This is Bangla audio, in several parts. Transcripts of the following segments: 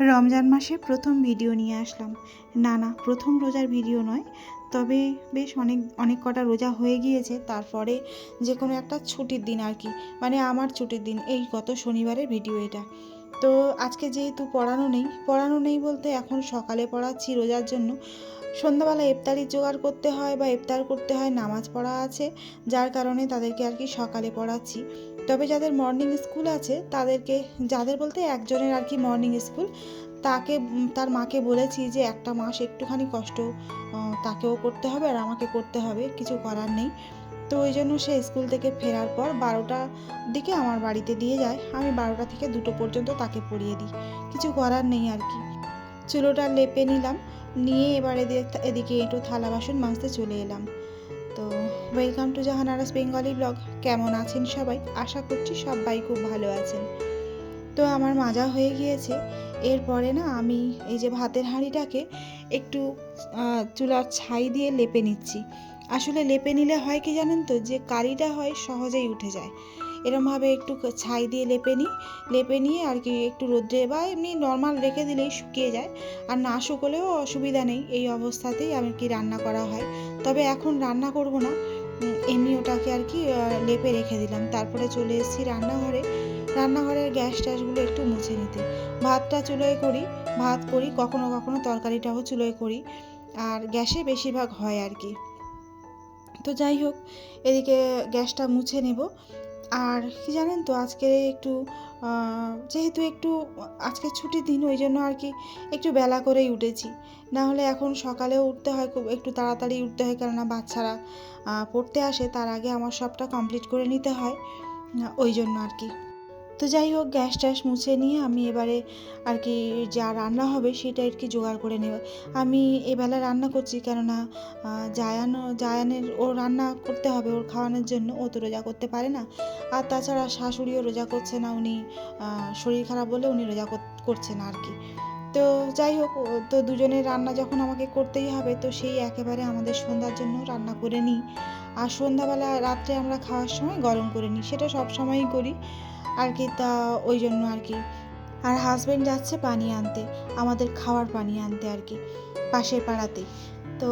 রমজান মাসে প্রথম ভিডিও নিয়ে আসলাম। না না প্রথম রোজার ভিডিও নয়, তবে বেশ অনেক অনেক কটা রোজা হয়ে গিয়েছে, তারপরে যে কোনো একটা ছুটির দিন আর কি মানে আমার ছুটির দিন, এই গত শনিবারের ভিডিও এটা। তো আজকে যেহেতু পড়ানো নেই পড়ানো নেই বলতে এখন সকালে পড়াচ্ছি রোজার জন্য। সন্ধ্যাবেলা ইফতারি জোগাড় করতে হয় বা ইফতার করতে হয়, নামাজ পড়া আছে, যার কারণে তাদেরকে আর কি সকালে পড়াচ্ছি। তবে যাদের মর্নিং স্কুল আছে, তাদেরকে, যাদের বলতে একজনের আর কি মর্নিং স্কুল তাকে, তার মাকে বলেছি যে একটা মাস একটুখানি কষ্ট তাকেও করতে হবে আর আমাকে করতে হবে, কিছু করার নেই। তো ওই জন্য সে স্কুল থেকে ফেরার পর বারোটা দিকে আমার বাড়িতে দিয়ে যায়, আমি বারোটা থেকে দুটো পর্যন্ত তাকে পড়িয়ে দিই, কিছু করার নেই আর কি। চুলোটা লেপে নিলাম, নিয়ে এবারে এদিকে একটু থালা বাসন মাজতে চলে এলাম। তো welcome to Jahanara's Bengali blog কেমন আছেন সবাই? আশা করছি সবাই খুব ভালো আছেন। তো আমার মাজা হয়ে গিয়েছে। এরপরে না আমি এই যে ভাতের হাঁড়িটাকে একটু চুলার ছাই দিয়ে লেপে নিচ্ছি। আসলে লেপে নিলে হয় কি জানেন তো? যে কালিটা হয় সহজেই উঠে যায়। এরমভাবে একটু ছাই দিয়ে লেপে নিই। লেপে নিয়ে আর কি একটু রোদ্রে বা এমনি নর্মাল রেখে দিলেই শুকিয়ে যায়। আর না শুকলেও অসুবিধা নেই। এই অবস্থাতেই আমি কি রান্না করা হয়। তবে এখন রান্না করব না। এমনি ওটাকে আর কি লেপে রেখে দিলাম। তারপরে চলে এসেছি রান্নাঘরে। রান্নাঘরের গ্যাস ট্যাসগুলো একটু মুছে নিতে। ভাতটা চুলোয় করি, ভাত করি, কখনো কখনো তরকারিটাও চুলোয় করি। আর গ্যাসে বেশিরভাগ হয় আর কি। তো যাই হোক, এদিকে গ্যাসটা মুছে নেব। আর কি জানেন তো, আজকে একটু যেহেতু একটু, আজকে ছুটির দিন, ওই জন্য আর কি একটু বেলা করেই উঠেছি। না হলে এখন সকালেও উঠতে হয়, খুব একটু তাড়াতাড়ি উঠতে হয়, কেননা বাচ্চারা পড়তে আসে, তার আগে আমার সবটা কমপ্লিট করে নিতে হয়, ওই জন্য আর কি। তো যাই হোক, গ্যাস ট্যাস মুছে নিয়ে আমি এবারে আর কি যা রান্না হবে সেটা আর কি জোগাড় করে নেব। আমি এবেলা রান্না করছি কেননা জায়ান, জায়ানের ও রান্না করতে হবে ওর খাওয়ানোর জন্য, ও তো রোজা করতে পারে না। আর তাছাড়া শাশুড়িও রোজা করছে না, উনি শরীর খারাপ বলে উনি রোজা করছে না আর কি। তো যাই হোক তো দুজনের রান্না যখন আমাকে করতেই হবে, তো সেই একেবারে আমাদের সন্ধ্যার জন্য রান্না করে নিই। আর সন্ধ্যাবেলা রাত্রে আমরা খাওয়ার সময় গরম করে নিই, সেটা সব সময়ই করি। আর কি তা, ওই জন্য আর কি। আর হাজব্যান্ড যাচ্ছে পানি আনতে, আমাদের খাওয়ার পানি আনতে আর কি, পাশের পাড়াতেই তো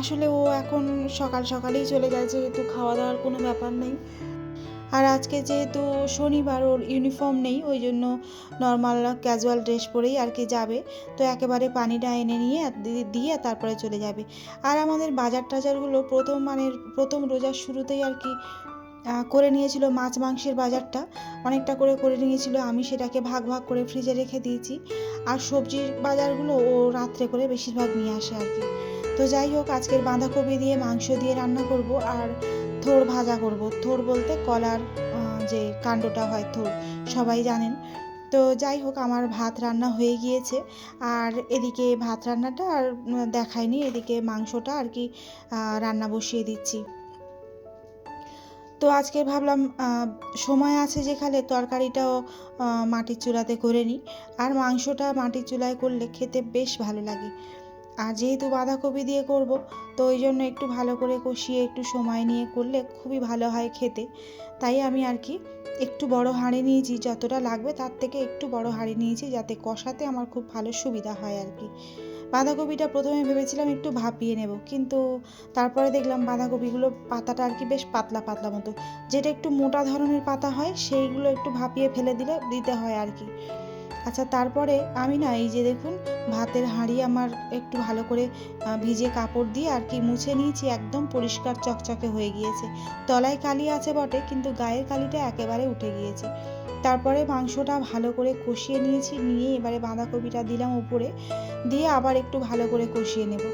আসলে ও এখন সকাল সকালেই চলে যায়, যেহেতু খাওয়া দাওয়ার কোনো ব্যাপার নেই। আর আজকে যেহেতু শনিবার, ওর ইউনিফর্ম নেই, ওই জন্য নর্মাল ক্যাজুয়াল ড্রেস পরেই আর কি যাবে। তো একেবারে পানিটা এনে নিয়ে দিয়ে তারপরে চলে যাবে। আর আমাদের বাজার টাজারগুলো প্রথম মানের, প্রথম রোজার শুরুতেই আর কি করে নিয়েছিল মাছ মাংসের বাজারটা। অনেকটা করে করে নিয়েছিল। আমি সেটাকে ভাগ ভাগ করে ফ্রিজে রেখে দিয়েছি। আর সবজির বাজারগুলো ও রাত্রে করে বেশিরভাগ নিয়ে আসে আর কি। তো যাই হোক, আজকের বাঁধাকপি দিয়ে, মাংস দিয়ে রান্না করব আর থোড় ভাজা করব। থোড় বলতে কলার যে কাণ্ডটা হয় থোড়, সবাই জানেন। তো যাই হোক, আমার ভাত রান্না হয়ে গিয়েছে। আর এদিকে ভাত রান্নাটা আর দেখায়নি এদিকে মাংসটা আর কি রান্না বসিয়ে দিচ্ছি। তো আজকে ভাবলাম সময় আছে যেখানে তরকারিটাও মাটির চুলাতে করে নিই। আর মাংসটা মাটির চুলায় করলে খেতে বেশ ভালো লাগে। আর যেহেতু বাঁধাকপি দিয়ে করব, তো ওই জন্য একটু ভালো করে কষিয়ে একটু সময় নিয়ে করলে খুবই ভালো হয় খেতে। তাই আমি আর কি একটু বড় হাঁড়ি নিয়েছি, যতটা লাগবে তার থেকে একটু বড় হাঁড়ি নিয়েছি, যাতে কষাতে আমার খুব ভালো সুবিধা হয় আর কি। বাঁধাকপিটা প্রথমে ভেবেছিলাম একটু ভাপিয়ে নেব, কিন্তু তারপরে দেখলাম বাঁধাকপিগুলো পাতাটা আর কি বেশ পাতলা পাতলা মতো। যেটা একটু মোটা ধরনের পাতা হয়, সেইগুলো একটু ভাপিয়ে ফেলে দিলে দিতে হয় আর কি। আচ্ছা তারপরে আমি না এই যে দেখুন, ভাতের হাঁড়ি আমার একটু ভালো করে ভিজে কাপড় দিয়ে আর কি মুছে নিয়েছি, একদম পরিষ্কার চকচকে হয়ে গিয়েছে। তলায় কালি আছে বটে, কিন্তু গায়ের কালিটা একেবারে উঠে গিয়েছে। তারপরে মাংসটা ভালো করে কষিয়ে নিয়েছি, নিয়ে এবারে বাঁধাকপিটা দিলাম উপরে, দিয়ে আবার একটু ভালো করে কষিয়ে নেব।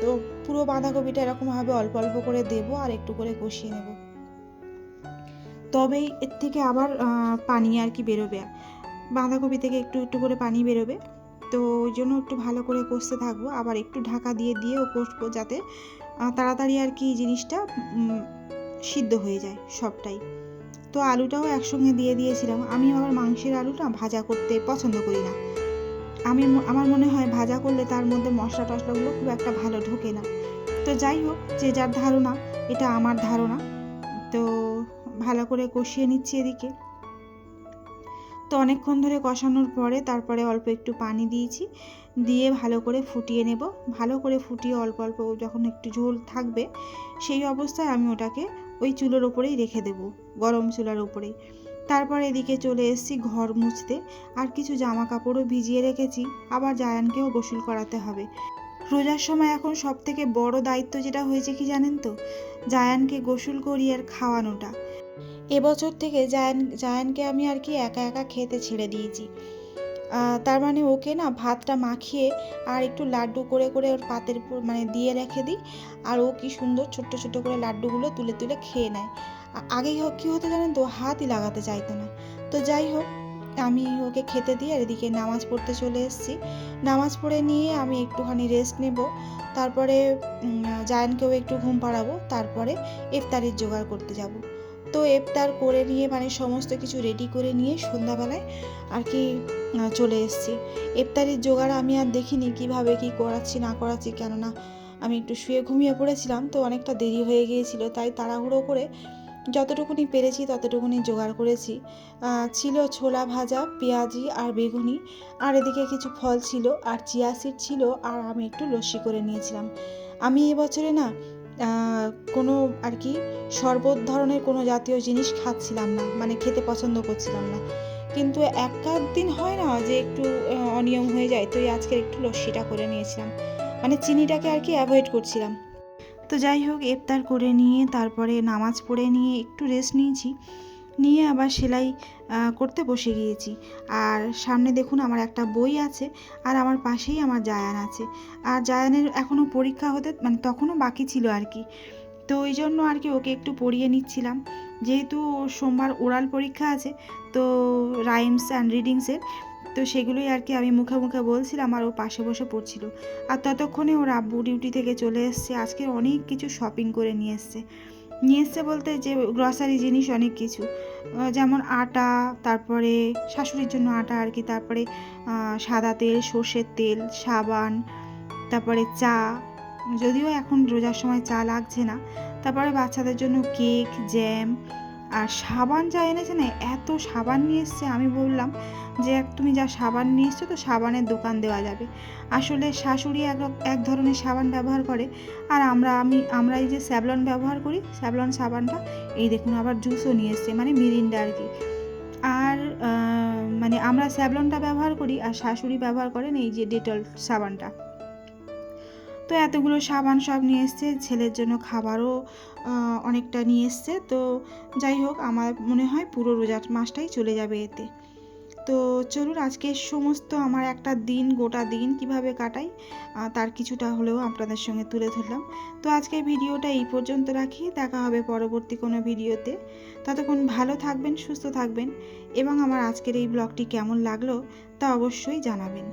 তো পুরো বাঁধাকপিটা এরকমভাবে অল্প অল্প করে দেবো আর একটু করে কষিয়ে নেব। তবেই এর থেকে আবার পানি আর কি বেরোবে। বাঁধাকপি থেকে একটু একটু করে পানি বেরোবে। তো ওই জন্য একটু ভালো করে কষতে থাকব। আবার একটু ঢাকা দিয়ে, দিয়েও কষবো যাতে তাড়াতাড়ি আর কি জিনিসটা সিদ্ধ হয়ে যায় সবটাই। তো আলুটাও একসঙ্গে দিয়ে দিয়েছিলাম। আমি আবার মাংসের আলুটা ভাজা করতে পছন্দ করি না। আমি আমার মনে হয় ভাজা করলে তার মধ্যে মশলা টশলাগুলো খুব একটা ভালো ঢোকে না। তো যাই হোক, যে যার ধারণা, এটা আমার ধারণা। তো ভালো করে কষিয়ে নিচ্ছি এদিকে। তো অনেকক্ষণ ধরে কষানোর পরে তারপরে অল্প একটু পানি দিয়েছি। দিয়ে ভালো করে ফুটিয়ে নেব। ভালো করে ফুটিয়ে অল্প অল্প যখন একটু ঝোল থাকবে, সেই অবস্থায় আমি ওটাকে ওই চুলোর ওপরেই রেখে দেব, গরম চুলার ওপরেই তারপর এদিকে চলে এসেছি ঘর মুছতে। আর কিছু জামা কাপড়ও ভিজিয়ে রেখেছি, আবার জায়ানকেও গোসল করাতে হবে। রোজার সময় এখন সব থেকে বড় দায়িত্ব যেটা হয়েছে কি জানেন তো? জায়ানকে গোসল করিয়ে আর খাওয়ানোটা। এবছর থেকে জায়ান, জায়ানকে আমি আর কি একা একা খেতে ছেড়ে দিয়েছি। তার মানে ওকে না ভাতটা মাখিয়ে আর একটু লাড্ডু করে করে ওর পাতের মানে দিয়ে রেখে দিই। আর ও কি সুন্দর ছোট্ট ছোট্ট করে লাড্ডুগুলো তুলে তুলে খেয়ে নেয়। আগে হোক কী হতো জানেন তো? হাতই লাগাতে চাইতো না। তো যাই হোক, আমি ওকে খেতে দিয়ে আর এদিকে নামাজ পড়তে চলে এসেছি। নামাজ পড়ে নিয়ে আমি একটুখানি রেস্ট নেব। তারপরে জায়ানকেও একটু ঘুম পাড়াবো। তারপরে ইফতারির জোগাড় করতে যাব। তো ইফতার করে নিয়ে মানে সমস্ত কিছু রেডি করে নিয়ে সন্ধ্যাবেলায় আর কি চলে এসেছি। ইফতারির জোগাড় আমি আর দেখিনি কীভাবে কি করাচ্ছি, না করাচ্ছি, কেননা আমি একটু শুয়ে ঘুমিয়ে পড়েছিলাম, তো অনেকটা দেরি হয়ে গিয়েছিল, তাই তাড়াহুড়ো করে যতটুকুনি পেরেছি ততটুকুনি জোগাড় করেছি। ছিল ছোলা ভাজা, পেঁয়াজি আর বেগুনি, আর এদিকে কিছু ফল ছিল, আর চিয়া সিড ছিল, আর আমি একটু লস্যি করে নিয়েছিলাম। আমি এবছরে না কোনো আর কি শরবত ধরনের কোনো জাতীয় জিনিস খাচ্ছিলাম না মানে খেতে পছন্দ করছিলাম না। কিন্তু এক দিন হয় না যে একটু অনিয়ম হয়ে যায়, তো এই আজকে একটু লস্যিটা করে নিয়েছিলাম। মানে চিনিটাকে আর কি অ্যাভয়েড করছিলাম। তো যাই হোক, ইফতার করে নিয়ে তারপরে নামাজ পড়ে নিয়ে একটু রেস্ট নিয়েছি। নিয়ে আবার সেলাই করতে বসে গিয়েছি। আর সামনে দেখুন আমার একটা বই আছে আর আমার পাশেই আমার জায়ান আছে। আর জায়ানের এখনও পরীক্ষা হতে মানে তখনও বাকি ছিল আর কি। তো ওই জন্য আর কি ওকে একটু পড়িয়ে নিচ্ছিলাম। যেহেতু সোমবার ওরাল পরীক্ষা আছে, তো রাইমস অ্যান্ড রিডিংসের তো সেগুলোই আর কি আমি মুখে মুখে বলছিলাম আর ও পাশে বসে পড়ছিল। আর ততক্ষণে ওর আব্বু ডিউটি থেকে চলে এসছে। আজকে অনেক কিছু শপিং করে নিয়ে এসছে। নিয়ে এসছে বলতে যে গ্রসারি জিনিস অনেক কিছু। যেমন আটা, তারপরে শাশুড়ির জন্য আটা আর কি, তারপরে সাদা তেল, সর্ষের তেল, সাবান, তারপরে চা। যদিও এখন রোজার সময় চা লাগছে না। তারপরে বাচ্চাদের জন্য কেক জ্যাম আর সাবান যা এনেছে না, এত সাবান নিয়ে এসছে, আমি বললাম যে তুমি যা সাবান নিয়ে এসছো তো সাবানের দোকান দেওয়া যাবে। আসলে শাশুড়ি এক এক ধরনের সাবান ব্যবহার করে। আর আমরা, আমি, আমরা এই যে স্যাভলন ব্যবহার করি, স্যাভলন সাবানটা, এই দেখুন আবার জুসও নিয়ে এসছে মানে মিরিন্ডা আর কি। আর মানে আমরা স্যাভলনটা ব্যবহার করি, আর শাশুড়ি ব্যবহার করেন এই যে ডেটল সাবানটা। তো এতগুলো সাবান সব নিয়ে এসছে, ছেলের জন্য খাবারও অনেকটা নিয়ে এসছে। তো যাই হোক, আমার মনে হয় পুরো রোজার মাসটাই চলে যাবে এতে। তো চলুন, আজকে সমস্ত আমার একটা দিন, গোটা দিন কীভাবে কাটাই তার কিছুটা হলেও আপনাদের সঙ্গে তুলে ধরলাম। তো আজকের ভিডিওটা এই পর্যন্ত রাখি। দেখা হবে পরবর্তী কোনো ভিডিওতে। ততক্ষণ ভালো থাকবেন, সুস্থ থাকবেন, এবং আমার আজকের এই ব্লগটি কেমন লাগল তা অবশ্যই জানাবেন।